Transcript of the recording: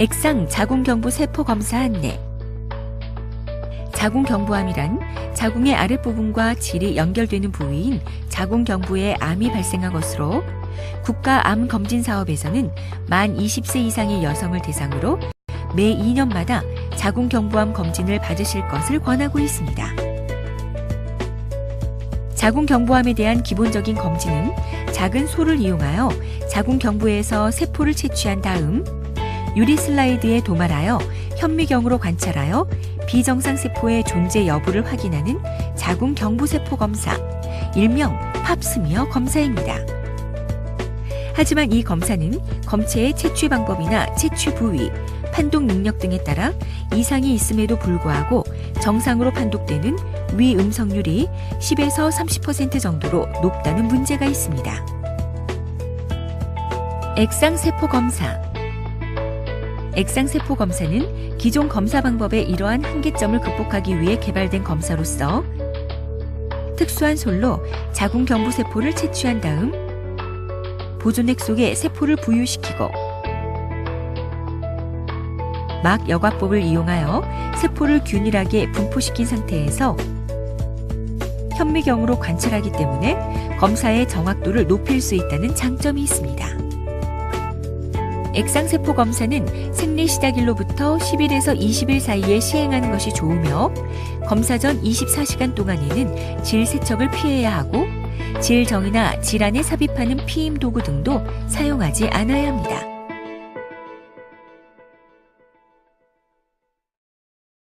액상 자궁경부 세포 검사 안내. 자궁경부암이란 자궁의 아랫부분과 질이 연결되는 부위인 자궁경부에 암이 발생한 것으로 국가암 검진 사업에서는 만 20세 이상의 여성을 대상으로 매 2년마다 자궁경부암 검진을 받으실 것을 권하고 있습니다. 자궁경부암에 대한 기본적인 검진은 작은 소를 이용하여 자궁경부에서 세포를 채취한 다음 유리 슬라이드에 도말하여 현미경으로 관찰하여 비정상 세포의 존재 여부를 확인하는 자궁 경부세포 검사, 일명 팝스미어 검사입니다. 하지만 이 검사는 검체의 채취 방법이나 채취 부위, 판독 능력 등에 따라 이상이 있음에도 불구하고 정상으로 판독되는 위 음성률이 10에서 30% 정도로 높다는 문제가 있습니다. 액상세포 검사 액상세포 검사는 기존 검사 방법의 이러한 한계점을 극복하기 위해 개발된 검사로서 특수한 솔로 자궁경부세포를 채취한 다음 보존액 속에 세포를 부유시키고 막 여과법을 이용하여 세포를 균일하게 분포시킨 상태에서 현미경으로 관찰하기 때문에 검사의 정확도를 높일 수 있다는 장점이 있습니다. 액상세포 검사는 생리 시작일로부터 10일에서 20일 사이에 시행하는 것이 좋으며 검사 전 24시간 동안에는 질 세척을 피해야 하고 질 정이나 질환에 삽입하는 피임 도구 등도 사용하지 않아야 합니다.